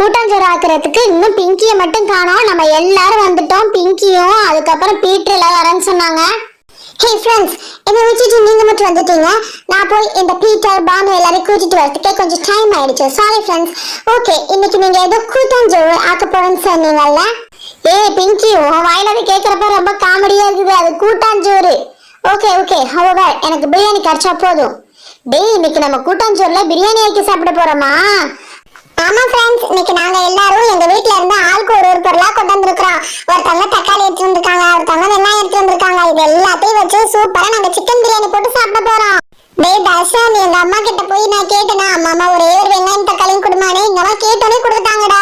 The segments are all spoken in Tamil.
கூட்டாஞ்சோறு ஆக்குறதுக்கு இன்னும் பிங்கியை மட்டும் காணோம். நம்ம எல்லாரும் வந்துட்டோம். பிங்கியும் அதுக்கப்புறம் பீட்டர் எல்லாம் வரேன்னு சொன்னாங்க. ஹே ஃப்ரெண்ட்ஸ் என்னை விட்டுட்டு நீங்க மட்டும் வந்துட்டீங்க? நான் போய் இந்த பீட்டர் பானு எல்லாரையும் கூட்டிட்டு வரதுக்கே கொஞ்சம் டைம் ஆயிடுச்சு. சாரி ஃப்ரெண்ட்ஸ் ஓகே இன்னைக்கு நீங்கள் ஏதோ கூட்டாஞ்சோறு ஆக்க போறேன்னு சொன்னீங்கல்ல? ஏய் பிங்கி உன் வாயில அது ரொம்ப காமெடியாக இருக்குது. அது கூட்டாஞ்சோறு. ஓகே ஓகே ஹவர் எனக்கு பிரியாணி கிடைச்சா போதும். டேய் இன்னைக்கு நம்ம கூட்டாஞ்சோறுல பிரியாணி ஆக்கி சாப்பிட போறோமா? ஆமா ஃப்ரெண்ட்ஸ் இன்னைக்கு நாங்க எல்லாரும் எங்க வீட்ல இருந்து ஆளுக்கு ஒரு ஒரு பொருளா கொண்டு வந்திருக்கிறோம். ஒருத்தவங்க தக்காளி எடுத்து வந்திருக்காங்க ஒருத்தவங்க வெங்காயம் எடுத்து வந்திருக்காங்க. இது எல்லாத்தையும் வச்சு சூப்பரா நாங்க சிக்கன் பிரியாணி போட்டு சாப்பிட போறோம். டேய் தர்ஷன் எங்க அம்மா கிட்ட போய் நான் கேட்டேனா அம்மா ஒரே ஒரு வெங்காயம் தக்காளியும் கொடுமானே. எங்க அம்மா கேட்டோனே கொடுத்தாங்கடா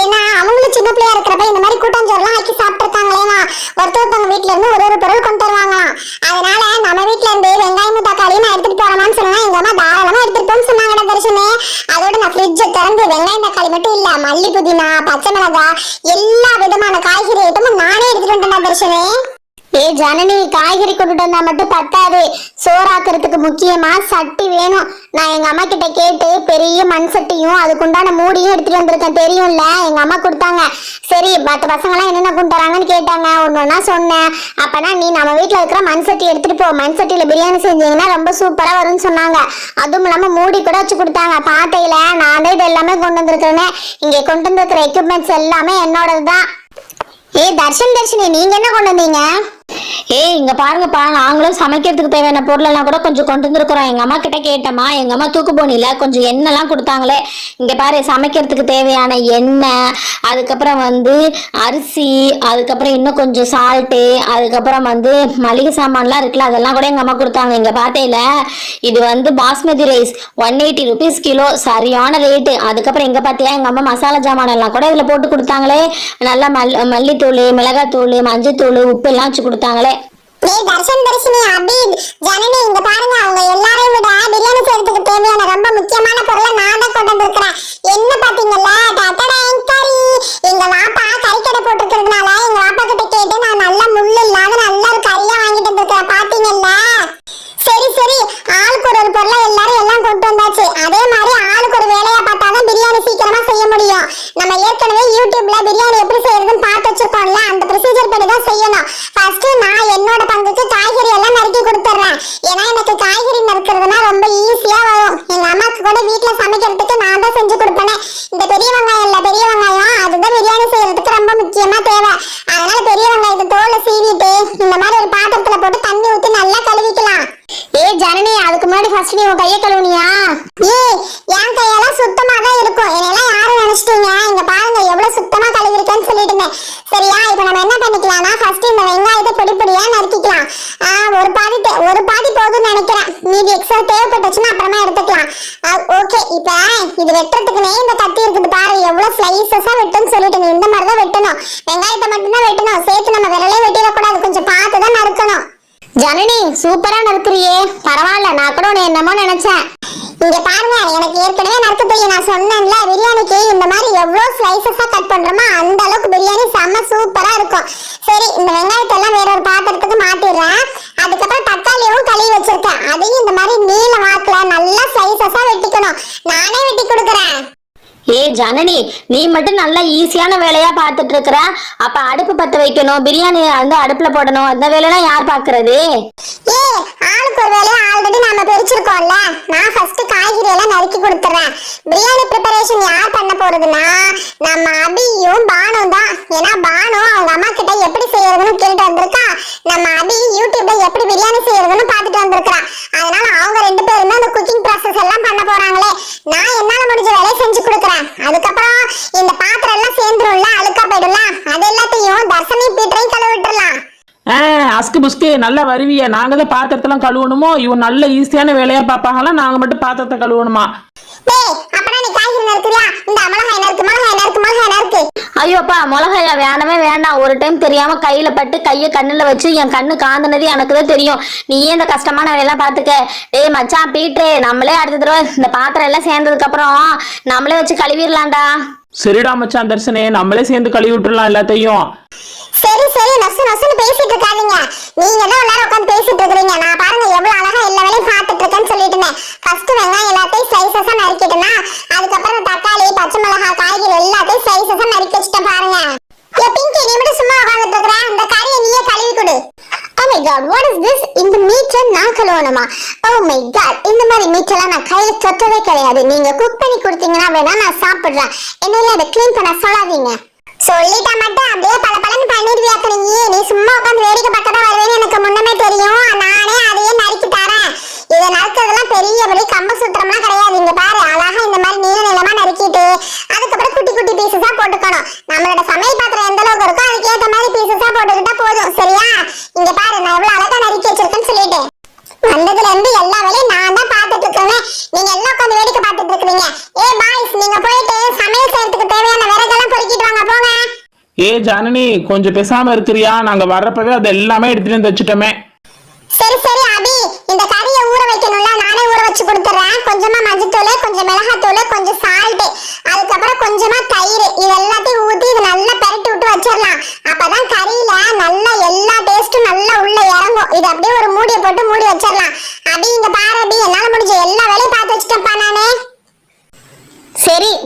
ஏன்னா அவங்களும் சின்ன பிள்ளையா இருக்கிறப்ப இந்த மாதிரி கூட்டாஞ்சோறுலாம் ஆக்கி சாப்பிட்டுருக்காங்களேனா ஒருத்தவங்க வீட்ல இருந்து ஒரு ஒரு பொருள் கொண்டு வருவாங்களாம் அதனால நம்ம வீட்ல இருந்து வெங்காயமும் தக்காளியும் நான் எடுத்துட்டு போறோமான்னு சொன்னா எங்க அம்மா தாராளமா எடுத்துட்டு போன்னு சொன்னாங்கடா தர்ஷனே அதோட நான் ஃப்ரிட்ஜை திறந்து வெங்காயம் தக்காளி மட்டும் இல்ல மல்லி புதினா பச்சை மிளகா எல்லா விதமான காய்கறி ஐட்டமும் நானே எடுத்துட்டு வந்துட்டேன் தர்ஷனே. ஏ ஜனனி காய்கறி கொண்டுட்டு வந்தா மட்டும் பத்தாது. சோறாக்குறதுக்கு முக்கியமா சட்டி வேணும். நான் எங்க அம்மா கிட்ட கேட்டு பெரிய மண் சட்டியும் அதுக்குண்டான மூடியும் எடுத்துட்டு வந்திருக்கேன். தெரியும்ல? எங்க அம்மா கொடுத்தாங்க. சரி மற்ற பசங்க எல்லாம் என்னென்ன கொண்டு வராங்கன்னு கேட்டாங்க. ஒன்னு ஒன்னா சொன்னேன். அப்பனா நீ நம்ம வீட்டுல இருக்கிற மண் சட்டி எடுத்துட்டு போ. மண் சட்டியில பிரியாணி செஞ்சீங்கன்னா ரொம்ப சூப்பரா வரும்னு சொன்னாங்க. அதுவும் இல்லாம மூடி கூட வச்சு கொடுத்தாங்க. பாத்தையில நான் இது எல்லாமே கொண்டு வந்திருக்கிறேனே இங்க கொண்டு வந்திருக்கிற எக்யூப்மெண்ட்ஸ் எல்லாமே என்னோடது தான் ஏய் தர்ஷன் தர்ஷினி நீங்க என்ன கொண்டு வந்தீங்க? ஏய் இங்க பாருங்கப்பா நாங்களும் சமைக்கிறதுக்கு தேவையான பொருளெல்லாம் கூட கொஞ்சம் கொண்டு வந்திருக்கிறோம். எங்க அம்மா கிட்ட கேட்டமா எங்க அம்மா தூக்கு போனில கொஞ்சம் எண்ணெய்லாம் கொடுத்தாங்களே. இங்க பாரு சமைக்கிறதுக்கு தேவையான எண்ணெய் அதுக்கப்புறம் வந்து அரிசி அதுக்கப்புறம் இன்னும் கொஞ்சம் சால்ட்டு அதுக்கப்புறம் வந்து மளிகை சாமான்லாம் இருக்குல்ல அதெல்லாம் கூட எங்க அம்மா கொடுத்தாங்க. இங்க பார்த்தேல இது வந்து basmati rice one eighty rupees kilo. சரியான ரேட்டு அதுக்கப்புறம் எங்க பார்த்தியா எங்க அம்மா மசாலா ஜாமான் எல்லாம் கூட இதுல போட்டு கொடுத்தாங்களே. நல்லா மல் மல்லித்தூள் மிளகாத்தூள் மஞ்சத்தூள் உப்பு எல்லாம் வச்சு கொடுத்தாங்களே தர்ஷன் தர்ஷினி ஜனனி இங்க பாருங்க அவங்க எல்லாரையும் விட பிரியாணி செய்யறதுக்கு தேவையான ரொம்ப முக்கியமான பொருளை நான் தான் கொண்டு வந்திருக்கிறேன். என்ன பாத்தீங்கல்ல? கறி. எங்க வாப்பா கறி கடை போட்டிருக்கிறதுனால எங்க வாப்பா கிட்ட கேட்டு நான் நல்ல முள்ளு இல்லாத நல்ல ஒரு கறியா வாங்கிட்டு வந்திருக்கிறேன் பாத்தீங்கல்ல சரி சரி ஆளுக்கு ஒரு ஒரு பொருளை எல்லாரும் எல்லாம் கொண்டு வந்தாச்சு அதே மாதிரி ஆளுக்கு ஒரு வேலையா பார்த்தாதான் பிரியாணி சீக்கிரமா செய்ய முடியும் நம்ம ஏற்கனவே யூடியூப்ல பிரியாணி எப்படி செய்யறதுன்னு பார்த்து வச்சிருக்கோம்ல அந்த ப்ரொசீஜர் படி தான் செய்யணும் ஃபர்ஸ்ட் நான் என்னோட பங்குக்கு காய்கறி எல்லாம் நறுக்கி கொடுத்துட்றேன் ஏன்னா எனக்கு காய்கறி நறுக்கிறதுனா ரொம்ப ஈஸியா வரும் எங்க அம்மாக்கு கூட வீட்ல சமைக்கிறதுக்கு நான் தான் செஞ்சு கொடுப்பேனே இந்த பெரிய வெங்காயம் இல்ல பெரிய வெங்காயம் அதுதான் பிரியாணி செய்யறதுக்கு ரொம்ப முக்கியமா தேவை அதனால பெரிய வெங்காயத்தை தோலை சீவிட்டு இந்த மாதிரி ஒரு பாத்திரத்துல போட்டு தண்ணி ஊத்தி நல்லா கழுவிக்கலாம் ஏ ஜனனி அதுக்கு முன்னாடி ஃபர்ஸ்ட் நீ உன் கையை கழுவுனியா ஏய் என் கையெல்லாம் சுத்தமா தான் இருக்கும் என்னெல்லாம் யாரும் நினைச்சிட்டீங்க இங்க பாருங்க எவ்வளவு சுத்தமா கழுவிருக்கேன்னு சொல்லிட்டு இருந்தேன். சரியா இப்போ நம்ம என்ன பண்ணிக்கலாம்னா ஃபர்ஸ்ட் இந்த வெங்காயத்தை பொடி பொடியா நறுக்கிக்கலாம் ஆ, ஒரு பாதி தே- ஒரு பாதி போதும்னு நினைக்கிறேன் மீதி எக்ஸ்ட்ரா தேவைப்பட்டுச்சுன்னா அப்புறமா எடுத்துக்கலாம் ஓகே இப்போ இது வெட்டுறதுக்குனே இந்த கத்தி இருக்குது பாரு எவ்வளவு ஸ்லைசஸா வெட்டுன்னு சொல்லிட்டு நீ இந்த மாதிரி தான் வெட்டணும் வெங்காயத்தை மட்டும்தான் வெட்டணும் சேர்த்து நம்ம விரலே வெட்டிடக்கூடாது கொஞ்சம் பார்த்து தான் நறுக்கணும் ஜனனி சூப்பரா நடத்துறியே பரவாயில்ல நான் கூட உன்னை என்னமோ நினைச்சேன். இங்க பாருங்க எனக்கு ஏற்கனவே நறுக்க தெரியும் நான் சொன்னேன்ல பிரியாணிக்கு இந்த மாதிரி எவ்வளவு ஸ்லைசஸா கட் பண்றோமோ அந்த அளவுக்கு பிரியாணி செம்ம சூப்பரா இருக்கும். சரி இந்த வெங்காயத்தை எல்லாம் வேற ஒரு பாத்திரத்துக்கு மாத்திடுறேன். அதுக்கப்புறம் தக்காளியும் கழுவி வச்சிருக்கேன். அதையும் இந்த மாதிரி நீல வாக்குல நல்லா ஸ்லைசஸா வெட்டிக்கணும். நானே வெட்டி கொடுக்குறேன். ஏய் ஜனனி நீ மட்டும் நல்லா ஈஸியான வேலையா பார்த்துட்டு இருக்கிற அப்ப அடுப்பு பத்த வைக்கணும் பிரியாணி வந்து அடுப்புல போடணும். அந்த வேலையெல்லாம் யார் பாக்குறது? ஏ ஆளுக்கு ஒரு வேலையை ஆல்ரெடி நாம பிரிச்சிருக்கோம்ல. நான் ஃபர்ஸ்ட் காய்கறி எல்லாம் நறுக்கி கொடுத்துறேன். பிரியாணி ப்ரிப்பரேஷன் யார் பண்ண போறதுன்னா நம்ம அபியும் பானும் தான். ஏன்னா பானு அவங்க அம்மா கிட்ட எப்படி செய்யறதுன்னு கேட்டு வந்திருக்கா. நம்ம அபி யூடியூப்ல எப்படி பிரியாணி செய்யறதுன்னு பார்த்துட்டு வந்திருக்கா அதனால அவங்க ரெண்டு பேருமே அந்த குக்கிங் ப்ராசஸ் எல்லாம் பண்ண போறாங்களே. நான் என்னால முடிஞ்ச வேலையை செஞ்சு கொடுக்குறேன். அதுக்கப்புறம் இந்த பாத்திரம் எல்லாம் சேர்ந்துரும்ல அழுக்கா போயிடும்ல? அது எல்லாத்தையும் தர்சனையும் பீட்டரையும் கழுவி விட்டுறலாம் ஆ அஸ்கு புஸ்கு நல்லா வருவிய. நாங்க தான் பாத்திரத்தெல்லாம் கழுவணுமோ? இவன் நல்ல ஈஸியான வேலையா பார்ப்பாங்களா? நாங்க மட்டும் பாத்திரத்தை கழுவணுமா? டேய் இந்த மிளகாய் என்ன இருக்கு மிளகாய் என்ன இருக்கு மிளகாய் என்ன இருக்கு. ஐயோப்பா மிளகாயா வேணவே வேண்டாம். ஒரு டைம் தெரியாம கையில பட்டு கையை கண்ணுல வச்சு என் கண்ணு காந்தினது எனக்கு தான் தெரியும். நீயே இந்த கஷ்டமான வேலையெல்லாம் பாத்துக்க? டேய் மச்சான் பீட்டு நம்மளே அடுத்த தடவை இந்த பாத்திரம் எல்லாம் சேர்ந்ததுக்கு அப்புறம் நம்மளே வச்சு கழுவிடலாம்டா சரிடா மச்சான் தர்சனே நம்மளே சேர்ந்து கழுவி விட்டுறலாம் எல்லாத்தையும். சரி சரி நசு நசுன்னு பேசிட்டு இருக்காதீங்க. நீங்க தான் எல்லாரும் உட்கார்ந்து பேசிட்டு இருக்கீங்க நான் பாருங்க எவ்வளவு அழகா எல்லா வேலையும் பார்த்துட்டு இருக்கேன்னு சொல்லிட்டுனேன் ஃபர்ஸ்ட் வெங்காயம் எல்லாத்தையும் ஸ்லைசஸா நறுக்கிட்டுனா அதுக்கப்புறம் தக்காளி பச்சை மிளகாய் காய்கறி எல்லாத்தையும் ஸ்லைசஸா நறுக்கி வச்சுட்டேன் பாருங்க. ஏ பிங்கி நீ மட்டும் சும்மா உட்கார்ந்துட்டு இருக்கற? அந்த கறியை நீயே கழுவி கொடு. ஓ my god what is this இந்த மீட்டை நான் கழுவணுமா? ஓ மை காட் இந்த மாதிரி மீட்டெல்லாம் நான் கையில் தொட்டதே கிடையாது. நீங்கள் குக் பண்ணி கொடுத்தீங்கன்னா வேணா நான் சாப்பிட்றேன். என்னையில அதை க்ளீன் பண்ண சொல்லாதீங்க. சொல்லிட்டா மட்டும் அப்படியே பல பலன்னு பண்ணிடுவியா நீ நீ சும்மா உட்காந்து வேடிக்கை பார்க்க வருவேன்னு எனக்கு முன்னமே தெரியும். நானே அதையே நறுக்கி தரேன். இதை நறுக்கிறதுலாம் பெரிய பெரிய கம்ப சுத்திரம்லாம் கிடையாது. இங்க பாரு அழகா இந்த நறுக்கிட்டு அதுக்கப்புறம் குட்டி குட்டி பீசஸா போட்டுக்கணும். நம்மளோட சமையல் பாத்திரம் எந்த அளவுக்கு இருக்கோ அதுக்கு ஏத்த மாதிரி பீசஸா போட்டுக்கிட்டா போதும். சரியா? இங்க பாரு நான் எவ்வளவு அழகா நறுக்கி வச்சிருக்கேன்னு சொல்லிட்டு வந்ததுல இருந்து எல்லா வேலையும் நான் தான் பார்த்துட்டு இருக்கேன் நீங்க எல்லாம் உட்காந்து வேடிக்கை பார்த்துட்டு இருக்கீங்க ஏ பாய்ஸ் நீங்க போயிட்டு சமையல் செய்யறதுக்கு தேவையான விறகெல்லாம் பொறுக்கிட்டு வாங்க போங்க. ஏ ஜனனி கொஞ்சம் பேசாம இருக்கிறியா? நாங்க வர்றப்பவே அது எல்லாமே எடுத்துட்டு வந்து வச்சுட்டோமே. சரி சரி அபி இந்த கறியை ஊற வைக்கணும்ல? நானே ஊற வச்சு கொடுத்துறேன் கொஞ்சமா மஞ்சத்தூள் கொஞ்சம் மிளகாத்தூள் கொஞ்சம் அப்புறம் கொஞ்சமா தயிர் இது எல்லாத்தையும் ஊத்தி இது நல்லா பெரட்டி விட்டு வச்சிடலாம். அப்பதான் கறியில நல்லா எல்லா டேஸ்டும் நல்லா உள்ள இறங்கும். இது அப்படியே ஒரு மூடியை போட்டு மூடி வச்சிடலாம். அப்படி இங்க பாரு அப்படி என்னால முடிஞ்ச எல்லா வேலையும் பார்த்து வச்சுட்டேன்ப்பா நானே.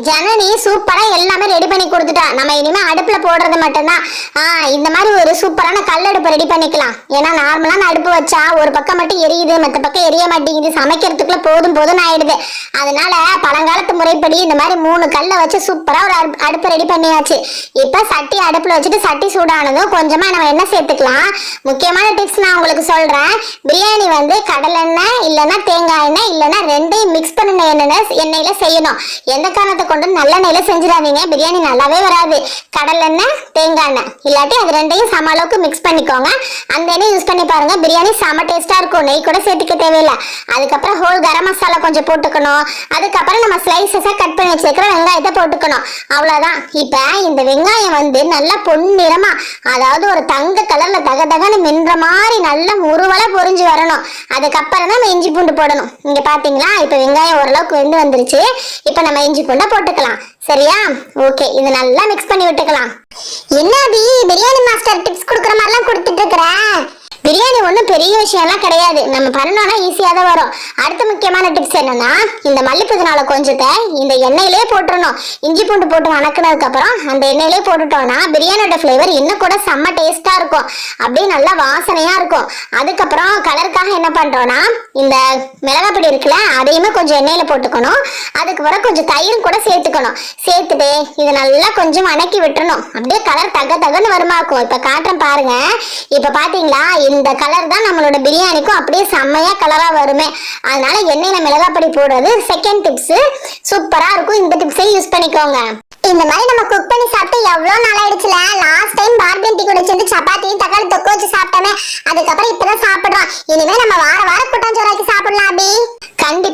ஜனனி சூப்பரா எல்லாமே ரெடி பண்ணி கொடுத்துட்டா. நம்ம இனிமே அடுப்புல போடுறது மட்டும்தான். ஆஹ் இந்த மாதிரி ஒரு சூப்பரான கல் அடுப்பு ரெடி பண்ணிக்கலாம். ஏன்னா நார்மலான அடுப்பு வச்சா ஒரு பக்கம் மட்டும் எரியுது மத்த பக்கம் எரிய மாட்டேங்குது. சமைக்கிறதுக்குள்ள போதும் போதும் ஆயிடுது. அதனால பழங்காலத்து முறைப்படி இந்த மாதிரி மூணு கல்லை வச்சு சூப்பரா ஒரு அடுப்பு- அடுப்பு ரெடி பண்ணியாச்சு. இப்ப சட்டி அடுப்புல வச்சுட்டு சட்டி சூடானதும் கொஞ்சமா நம்ம என்ன சேர்த்துக்கலாம். முக்கியமான டிப்ஸ் நான் உங்களுக்கு சொல்றேன். பிரியாணி வந்து கடலெண்ணெய் இல்லைன்னா தேங்காய் எண்ணெய் இல்லைன்னா ரெண்டையும் மிக்ஸ் பண்ணின எண்ணெய் எண்ணெயில செய்யணும். எந்த காரணத்தை கொண்டு நல்லெண்ணெயில செஞ்சிடாதீங்க. பிரியாணி நல்லாவே வராது. கடலெண்ணெய் தேங்காய் எண்ணெய். இல்லாட்டி அது ரெண்டையும் சம அளவுக்கு மிக்ஸ் பண்ணிக்கோங்க. அந்த எண்ணெய் யூஸ் பண்ணி பாருங்க. பிரியாணி செம டேஸ்டா இருக்கும். நெய் கூட சேர்த்துக்க தேவையில்லை. அதுக்கப்புறம் ஹோல் கரம் மசாலா கொஞ்சம் போட்டுக்கணும். அதுக்கப்புறம் நம்ம ஸ்லைசஸா கட் பண்ணி வச்சிருக்கிற வெங்காயத்தை போட்டுக்கணும். அவ்வளவுதான். இப்ப இந்த வெங்காயம் வந்து நல்லா பொன்னிறமா அதாவது ஒரு தங்க கலர்ல தக தகன்னு மின்ற மாதிரி நல்லா முருவலா பொரிஞ்சு வரணும். அதுக்கப்புறம் தான் நம்ம இஞ்சி பூண்டு போடணும். இங்க பாத்தீங்களா? இப்ப வெங்காயம் ஓரளவுக்கு வெந்து வந்துருச்சு. இப்ப நம்ம இஞ்சி பூண்டை போட்டுக்கலாம். சரியா? ஓகே இது நல்லா மிக்ஸ் பண்ணி விட்டுக்கலாம். என்ன அபி பிரியாணி மாஸ்டர் டிப்ஸ் கொடுக்குற மாதிரிலாம் கொடுத்துட்டு இருக்கிற? பிரியாணி ஒன்றும் பெரிய விஷயம்லாம் கிடையாது. நம்ம பண்ணோம்னா ஈஸியாக தான் வரும். அடுத்த முக்கியமான டிப்ஸ் என்னன்னா இந்த மல்லிப்புதினால கொஞ்சத்தை இந்த எண்ணெயிலே போட்டுடணும் இஞ்சி பூண்டு போட்டு வணக்கினதுக்கப்புறம் அந்த எண்ணெயிலே போட்டுட்டோம்னா பிரியாணியோட ஃப்ளேவர் இன்னும் கூட செம்ம டேஸ்டா இருக்கும். அப்படியே நல்லா வாசனையாக இருக்கும். அதுக்கப்புறம் கலருக்காக என்ன பண்றோம்னா இந்த மிளகாப்பொடி இருக்குல்ல அதையுமே கொஞ்சம் எண்ணெயில் போட்டுக்கணும். அதுக்கப்புறம் கொஞ்சம் தயிரும் கூட சேர்த்துக்கணும். சேர்த்துட்டு இதை நல்லா கொஞ்சம் வணக்கி விட்டுறணும். அப்படியே கலர் தக தகன்னு வருமாக்கும் இப்போ காட்டுறேன் பாருங்க. இப்போ பாத்தீங்களா இந்த கலர் தான் நம்மளோட பிரியாணிக்கும் அப்படியே செம்மையா கலரா வருமே. அதனால எண்ணெயில மிளகாப்பொடி போடுறது செகண்ட் டிப்ஸ் சூப்பரா இருக்கும். இந்த டிப்ஸையும் யூஸ் பண்ணிக்கோங்க. இந்த மாதிரி நம்ம குக் பண்ணி சாப்பிட்டு எவ்வளவு நாள் ஆயிடுச்சுல? லாஸ்ட் டைம் பார்பியன் டீ கூட சேர்ந்து சப்பாத்தியும் தக்காளி தொக்கு வச்சு சாப்பிட்டோமே. அதுக்கப்புறம் இப்பதான் சாப்பிடுறோம். இனிமே நம்ம வார வாரம் கூட்டாஞ்சோறாக்கி சாப்பிடலாம் அபி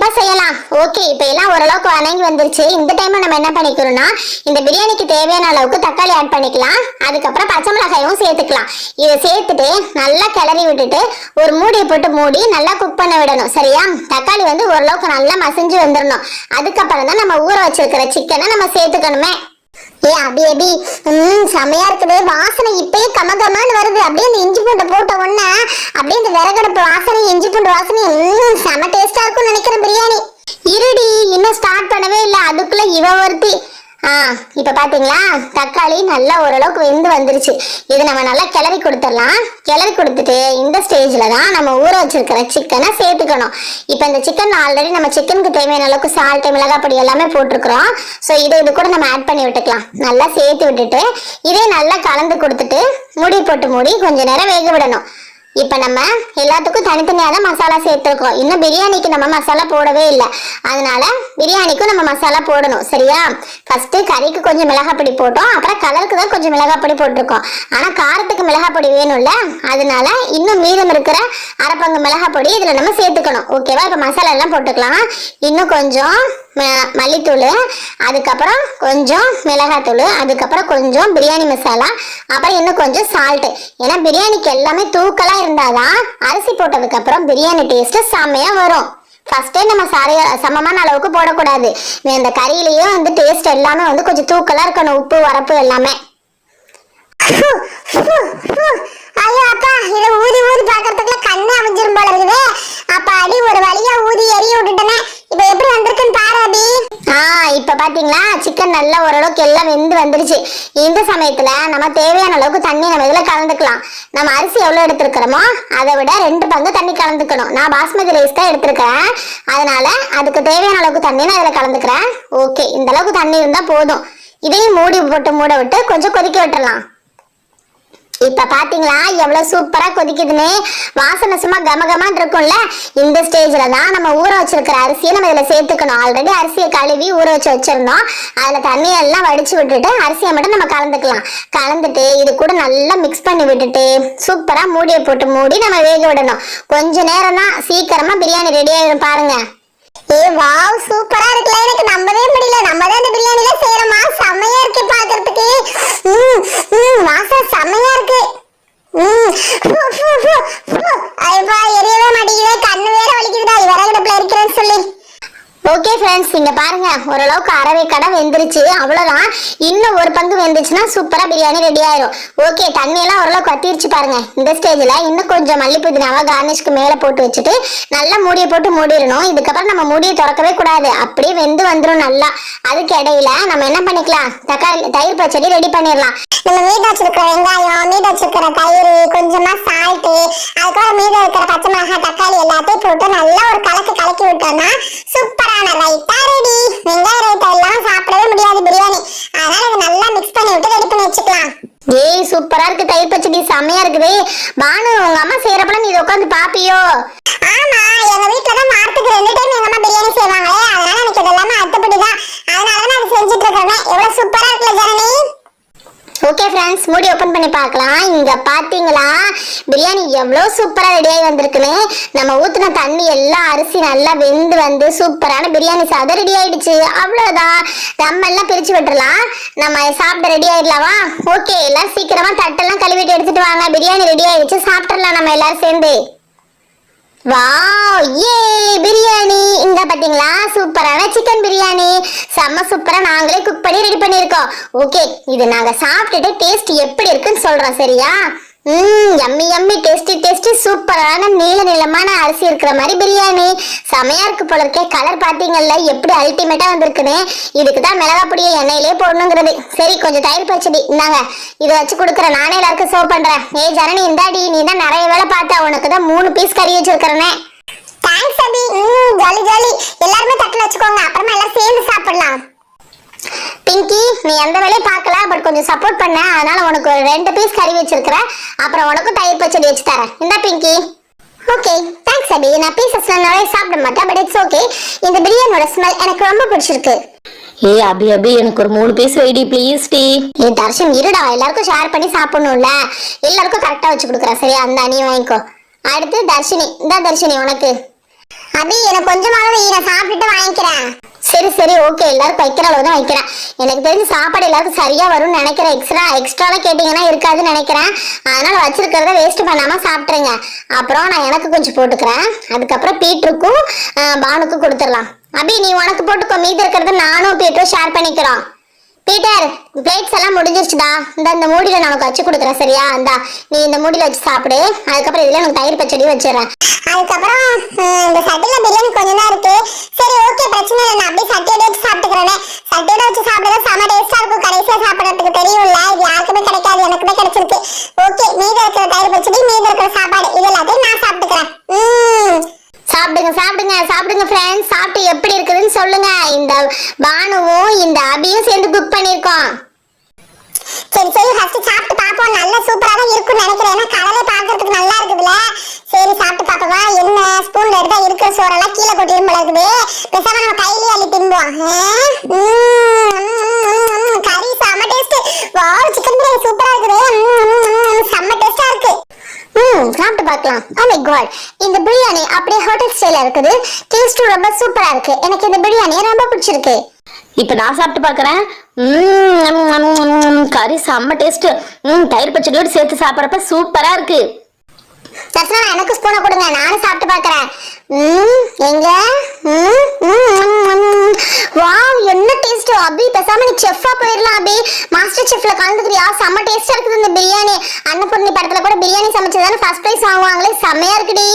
கண்டிப்பா செய்யலாம். ஓகே இப்ப எல்லாம் ஓரளவுக்கு வணங்கி வந்துருச்சு. இந்த டைம் நம்ம என்ன பண்ணிக்கிறோம்னா இந்த பிரியாணிக்கு தேவையான அளவுக்கு தக்காளி ஆட் பண்ணிக்கலாம். அதுக்கப்புறம் பச்சை மிளகாயும் சேர்த்துக்கலாம். இதை சேர்த்துட்டு நல்லா கிளறி விட்டுட்டு ஒரு மூடியை போட்டு மூடி நல்லா குக் பண்ண விடணும். சரியா? தக்காளி வந்து ஓரளவுக்கு நல்லா மசிஞ்சு வந்துடணும் அதுக்கப்புறம் தான் நம்ம ஊற வச்சிருக்கிற சிக்கனை நம்ம சேர்த்துக்கணுமே. ஏ அபி அபி ம் செமையா இருக்குது வாசனை இப்பயே கமகமான்னு வருது. அப்படியே இந்த இஞ்சி பூண்டை போட்ட உடனே அப்படியே இந்த விறகடுப்பு வாசனை இஞ்சி பூண்டு வாசனை ம் செம டேஸ்டா இருக்கும்னு நினைக்கிறேன் பிரியாணி. இருடி இன்னும் ஸ்டார்ட் பண்ணவே இல்லை. அதுக்குள்ள இவ ஒருத்தி. ஆ இப்ப பாத்தீங்களா? தக்காளி நல்லா ஓரளவுக்கு வெந்து வந்துருச்சு. இது நம்ம நல்லா கிளறி கொடுத்துடலாம். கிளறி கொடுத்துட்டு இந்த ஸ்டேஜில் தான் நம்ம ஊற வச்சிருக்கிற சிக்கனை சேர்த்துக்கணும். இப்போ இந்த சிக்கன் ஆல்ரெடி நம்ம சிக்கனுக்கு தேவையான அளவுக்கு சால்ட்டு மிளகாய் பொடி எல்லாமே போட்டிருக்கிறோம். ஸோ இதை இது கூட நம்ம ஆட் பண்ணி விட்டுக்கலாம். நல்லா சேர்த்து விட்டுட்டு இதே நல்லா கலந்து கொடுத்துட்டு மூடி போட்டு மூடி கொஞ்ச நேரம் வேக விடணும். இப்போ நம்ம எல்லாத்துக்கும் தனித்தனியாக தான் மசாலா சேர்த்துருக்கோம். இன்னும் பிரியாணிக்கு நம்ம மசாலா போடவே இல்லை. அதனால பிரியாணிக்கும் நம்ம மசாலா போடணும். சரியா? ஃபர்ஸ்ட் கறிக்கு கொஞ்சம் மிளகாப்பொடி போட்டோம். அப்புறம் கலருக்கு தான் கொஞ்சம் மிளகாப்பொடி போட்டிருக்கோம். ஆனால் காரத்துக்கு மிளகாப்பொடி வேணும்ல? அதனால இன்னும் மீதம் இருக்கிற அரைப்பங்கு மிளகாப்பொடி இதில் நம்ம சேர்த்துக்கணும். ஓகேவா இப்போ மசாலா எல்லாம் போட்டுக்கலாம். இன்னும் கொஞ்சம் மல்லித்தூள் அதுக்கப்புறம் கொஞ்சம் மிளகாத்தூள் அதுக்கப்புறம் கொஞ்சம் பிரியாணி மசாலா அப்புறம் இன்னும் கொஞ்சம் சால்ட்டு ஏன்னா பிரியாணிக்கு எல்லாமே தூக்கலாக இருந்தாதான் அரிசி போட்டதுக்கு அப்புறம் பிரியாணி டேஸ்ட் செம்மையா வரும். ஃபர்ஸ்டே நம்ம சரிய சமமான அளவுக்கு போடக்கூடாது. அந்த கறியிலேயே வந்து டேஸ்ட் எல்லாமே வந்து கொஞ்சம் தூக்கலா இருக்கணும். உப்பு வரப்பு எல்லாமே. ஐயோ அப்பா இதை ஊதி ஊதி பாக்குறதுக்குள்ள கண்ணு அமைஞ்சிரும் போல இருக்குது. அப்பா அடி ஒரு வழியா ஊதி எரிய விட்டுட்டேனே. இப்போ எப்படி வந்திருக்குன்னு பாரு அபி. ஆ இப்ப பாத்தீங்களா சிக்கன் நல்லா ஓரளவுக்கு எல்லாம் வெந்து வந்துருச்சு. இந்த சமயத்துல நம்ம தேவையான அளவுக்கு தண்ணி நம்ம இதுல கலந்துக்கலாம். நம்ம அரிசி எவ்வளவு எடுத்திருக்கிறோமோ அதை விட ரெண்டு பங்கு தண்ணி கலந்துக்கணும். நான் பாஸ்மதி ரைஸ் தான் எடுத்திருக்கிறேன் அதனால அதுக்கு தேவையான அளவுக்கு தண்ணி நான் இதுல கலந்துக்கிறேன். ஓகே இந்த அளவுக்கு தண்ணி இருந்தா போதும். இதையும் மூடி போட்டு மூட விட்டு கொஞ்சம் கொதிக்க விட்டுறலாம். இப்ப பாத்தீங்களா எவ்வளவு சூப்பரா கொதிக்குதுன்னு வாசனை சும்மா கமகமான் இருக்கும்ல இந்த ஸ்டேஜ்ல தான் நம்ம ஊற வச்சிருக்கிற அரிசியை நம்ம இதுல சேர்த்துக்கணும். ஆல்ரெடி அரிசியை கழுவி ஊற வச்சு வச்சிருந்தோம். அதுல தண்ணியெல்லாம் வடிச்சு விட்டுட்டு அரிசியை மட்டும் நம்ம கலந்துக்கலாம். கலந்துட்டு இது கூட நல்லா மிக்ஸ் பண்ணி விட்டுட்டு சூப்பரா மூடியை போட்டு மூடி நம்ம வேக விடணும். கொஞ்ச நேரம் தான் சீக்கிரமா பிரியாணி ரெடி ஆயிடும் பாருங்க. ஏ வாவ் சூப்பரா இருக்குல எனக்கு நம்பவே முடியல. நம்ம தான் இந்த பிரியாணில செய்யறோமா செமையா இருக்கு பாக்குறதுக்கு. ம் ம் வாசம் செமையா இருக்கு. ம் ஃபு, ஐயப்பா எரியவே மாட்டேங்குதே. கண்ணு வேற வலிக்குதுடா. விறகடுப்புல இருக்கிறேன்னு சொல்லி. ஓகே ஃப்ரெண்ட்ஸ் இங்க பாருங்க. ஓரளவுக்கு அரவை கடை வெந்துருச்சு. அவ்வளவுதான். இன்னும் ஒரு பங்கு வெந்துச்சுன்னா சூப்பரா பிரியாணி ரெடி ஆயிரும். ஓகே தண்ணி எல்லாம் ஓரளவுக்கு வத்திருச்சு பாருங்க. இந்த ஸ்டேஜ்ல இன்னும் கொஞ்சம் மல்லி புதினாவை கார்னிஷ்க்கு மேல போட்டு வச்சுட்டு நல்லா மூடியை போட்டு மூடிடணும். இதுக்கப்புறம் நம்ம மூடியை திறக்கவே கூடாது. அப்படியே வெந்து வந்துரும் நல்லா. அதுக்கு இடையில நம்ம என்ன பண்ணிக்கலாம்? தக்காளி தயிர் பச்சடி ரெடி பண்ணிடலாம். நம்ம மீத வச்சிருக்கிற வெங்காயம் மீத வச்சிருக்கிற தயிர் கொஞ்சமா சால்ட்டு அதுக்கப்புறம் மீத இருக்கிற பச்சை மிளகாய் தக்காளி எல்லாத்தையும் போட்டு நல்லா ஒரு கலக்கு கலக்கி விட்டோம்னா சூப்பரா ரைத்தா ரெடி வெங்காய ரைத்தா எல்லாம் சாப்பிடவே முடியாது பிரியாணி. அதனால இதை நல்லா மிக்ஸ் பண்ணி விட்டு ரெடி பண்ணி வச்சுக்கலாம். ஏய் சூப்பரா இருக்கு தயிர் பச்சடி. செம்மையா இருக்குது பானு உங்க அம்மா செய்யறப்பல நீ இதை உட்காந்து பாப்பியோ ஆமா எங்க வீட்ல தான் வாரத்துக்கு ரெண்டு டைம் எங்க அம்மா பிரியாணி செய்வாங்களே அதனால எனக்கு இதெல்லாமே அத்துப்படிதான் அதனால தான் அது செஞ்சுட்டு இருக்கேன் எவ்வளவு சூப்பரா இருக்குல்ல ஜனனி ஓகே ஃப்ரெண்ட்ஸ் மூடி ஓப்பன் பண்ணி பார்க்கலாம். இங்க பாத்தீங்களா? பிரியாணி எவ்வளவு சூப்பரா ரெடி ஆகி வந்திருக்குன்னு. நம்ம ஊத்துன தண்ணி எல்லாம் அரிசி நல்லா வெந்து வந்து சூப்பரான பிரியாணி சாதம் ரெடி ஆயிடுச்சு. அவ்வளவுதான். நம்ம எல்லாம் பிரிச்சு விட்டுறலாம். நம்ம சாப்பிட ரெடி ஆயிடலாமா? ஓகே எல்லாம் சீக்கிரமா தட்டெல்லாம் கழுவிட்டு எடுத்துட்டு வாங்க. பிரியாணி ரெடி ஆயிடுச்சு. சாப்பிட்டுறலாம் நம்ம எல்லாரும் சேர்ந்து. வாவ் ஏ பிரியாணி இங்க பாத்தீங்களா? சூப்பரான சிக்கன் பிரியாணி செம்ம சூப்பரா நாங்களே குக் பண்ணி ரெடி பண்ணிருக்கோம் ஓகே இது நாங்க சாப்பிட்டுட்டு டேஸ்ட் எப்படி இருக்குன்னு சொல்றோம் சரியா? ம் யம்மி யம்மி டேஸ்டி டேஸ்டி சூப்பரான நீல நீளமான அரிசி இருக்கிற மாதிரி பிரியாணி. செமையா இருக்கு போல இருக்கே. கலர் பாத்தீங்கல்ல எப்படி அல்டிமேட்டா வந்திருக்குன்னு. இதுக்கு தான் மிளகா பொடியை எண்ணெயிலே போடணுங்கிறது. சரி கொஞ்சம் தயிர் பச்சடி. இந்தாங்க இதை வச்சு கொடுக்குறேன் நானே எல்லாருக்கும் சர்வ் பண்றேன். ஏய் ஜனனி இந்தாடி நீ தான் நிறைய வேலை பார்த்த. உனக்கு தான் மூணு பீஸ் கறி வச்சிருக்கிறனே. தேங்க்ஸ் அபி. ம் ஜாலி ஜாலி. எல்லாருமே தட்டில் வச்சுக்கோங்க. அப்புறமா எல்லாம் சேர்ந்து சாப்பிடலாம். பிங்கி நீ எந்த வேலையும் பார்க்கல பட் கொஞ்சம் சப்போர்ட் பண்ண. அதனால உனக்கு ஒரு ரெண்டு பீஸ் கறி வச்சிருக்கிறேன் அப்புறம் உனக்கும் தயிர் பச்சடி வச்சு தரேன். இந்த பிங்கி ஓகே தேங்க்ஸ் அபி நான் பீசஸ் நிறைய சாப்பிட மாட்டேன் பட் இட்ஸ் ஓகே இந்த பிரியாணியோட ஸ்மெல் எனக்கு ரொம்ப பிடிச்சிருக்கு. ஏய் அபி அபி எனக்கு ஒரு மூணு பீஸ் வெயிடி ப்ளீஸ் டி. என் தர்ஷன் இருடா. எல்லாருக்கும் ஷேர் பண்ணி சாப்பிடணும்ல. எல்லாருக்கும் கரெக்டா வச்சு கொடுக்குறேன். சரியா? அந்த நீ வாங்கிக்கோ. அடுத்து தர்ஷினி. இந்த தர்ஷினி உனக்கு. அபி எனக்கு கொஞ்சமாவது நான் சாப்பிட்டுட்டு வாங்கிக்கிறேன். சரி சரி ஓகே எல்லாரும் வைக்கிற அளவு தான் வைக்கிறேன். எனக்கு தெரிஞ்சு சாப்பாடு எல்லாருக்கும் சரியா வரும்னு நினைக்கிறேன். எக்ஸ்ட்ரா எக்ஸ்ட்ராலாம் கேட்டிங்கன்னா இருக்காதுன்னு நினைக்கிறேன். அதனால வச்சிருக்கிறத வேஸ்ட் பண்ணாம சாப்பிட்ருங்க அப்புறம் நான் எனக்கு கொஞ்சம் போட்டுக்கிறேன். அதுக்கப்புறம் பீட்ருக்கும் பானுக்கும் கொடுத்துடலாம். அபி நீ உனக்கு போட்டுக்கோ. மீதி இருக்கிறத நானும் பீட்ரும் ஷேர் பண்ணிக்கிறோம். பீட்டர் பிளேட்ஸ் எல்லாம் முடிஞ்சிருச்சுடா. இந்த இந்த மூடியில நான் உனக்கு வச்சு கொடுக்குறேன் சரியா? இந்தா நீ இந்த மூடியில வச்சு சாப்பிடு. அதுக்கப்புறம் இதுல எனக்கு தயிர் பச்சடி வச்சிடறேன். அதுக்கப்புறம் இந்த சட்டில பிரியாணி கொஞ்சம் தான் இருக்கு. சரி ஓகே பிரச்சனை இல்லை. நான் அப்படியே சட்டியோட வச்சு சாப்பிட்டுக்கிறேன். சட்டியோட வச்சு சாப்பிடுறது செம டேஸ்டா இருக்கும். கடைசியா சாப்பிடறதுக்கு தெரியும்ல. இது யாருக்குமே கிடைக்காது. எனக்குமே கிடைச்சிருக்கு. ஓகே மீதி இருக்கிற தயிர் பச்சடி மீதி இருக்கிற சாப்பாடு. இது எல்லாத்தையும் நான் சாப்பிட்டுக்கிறேன் ம் சாப்பிடுங்க சாப்பிடுங்க ஃப்ரெண்ட்ஸ் சாப்பிட்டு எப்படி இருக்குதுன்னு சொல்லுங்க. இந்த பானுவும் இந்த அபியும் சேர்ந்து குக் பண்ணிருக்கோம் சரி சரி ஃபர்ஸ்ட் சாப்பிட்டு பாப்போம் நல்ல சூப்பரா தான் இருக்கும்னு நினைக்கிறேன். ஏன்னா கலரே பாக்குறதுக்கு நல்லா இருக்குதுல சரி சாப்பிட்டு பாப்போமா என்ன ஸ்பூன்ல எடுத்தா இருக்கிற சோறெல்லாம் கீழே கொட்டிடும் போல இருக்குது. பேசாம நம்ம கையிலேயே அள்ளி தின்போம். கறி செம்ம டேஸ்ட் வாவ் சிக்கன் பிரியாணி சூப்பரா இருக்குது. ம், செம்ம டேஸ்டா சாப்பிட்டு பார்க்கலாம் ஓ மை காட் இந்த பிரியாணி அப்படியே ஹோட்டல் ஸ்டைல இருக்குது டேஸ்ட் ரொம்ப சூப்பரா இருக்கு எனக்கு இந்த பிரியாணி ரொம்ப பிடிச்சிருக்கு இப்போ நான் சாப்பிட்டு பார்க்குறேன் கறி செம்ம டேஸ்ட் ம் தயிர் பச்சடியோடு சேர்த்து சாப்பிட்றப்ப சூப்பராக இருக்கு தர்சனா எனக்கு ஸ்பூனை கொடுங்க. நானும் சாப்பிட்டு பார்க்குறேன். ம் எங்க? வாவ் என்ன டேஸ்ட் அபி பேசாம நீ செஃப்பா போயிடலாம் அபி. மாஸ்டர் செஃப்ல கலந்துக்கிறியா? செம்ம டேஸ்டா இருக்குது இந்த பிரியாணி. அன்னபூர்ணி படத்துல கூட பிரியாணி சமைச்சதானே ஃபர்ஸ்ட் பிரைஸ் வாங்குவாங்களே? செம்மையா இருக்குடி.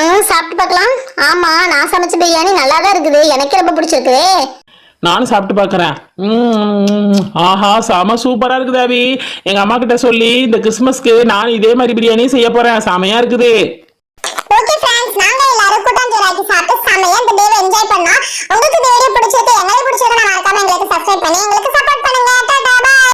ம் சாப்பிட்டு பார்க்கலாம். ஆமா நான் சமைச்ச பிரியாணி நல்லா தான் இருக்குது. எனக்கு ரொம்ப பிடிச்சிருக்குது. நானும் சாப்பிட்டு பார்க்குறேன். ஆஹா செம சூப்பராக இருக்குது அபி எங்கள் அம்மா கிட்ட சொல்லி இந்த கிறிஸ்மஸ்க்கு நான் இதே மாதிரி பிரியாணி செய்ய போகிறேன் செமையாக இருக்குது. ஓகே ஃப்ரெண்ட்ஸ் நாங்க எல்லாரும் கூட்டாஞ்சோறாக்கி சாப்பிட்டு செமையா இந்த டேவை என்ஜாய் பண்ணோம். உங்களுக்கு இந்த வீடியோ நான் மறக்காம எங்களுக்கு சப்ஸ்கிரைப் பண்ணி எங்களுக்கு சப்போர்ட்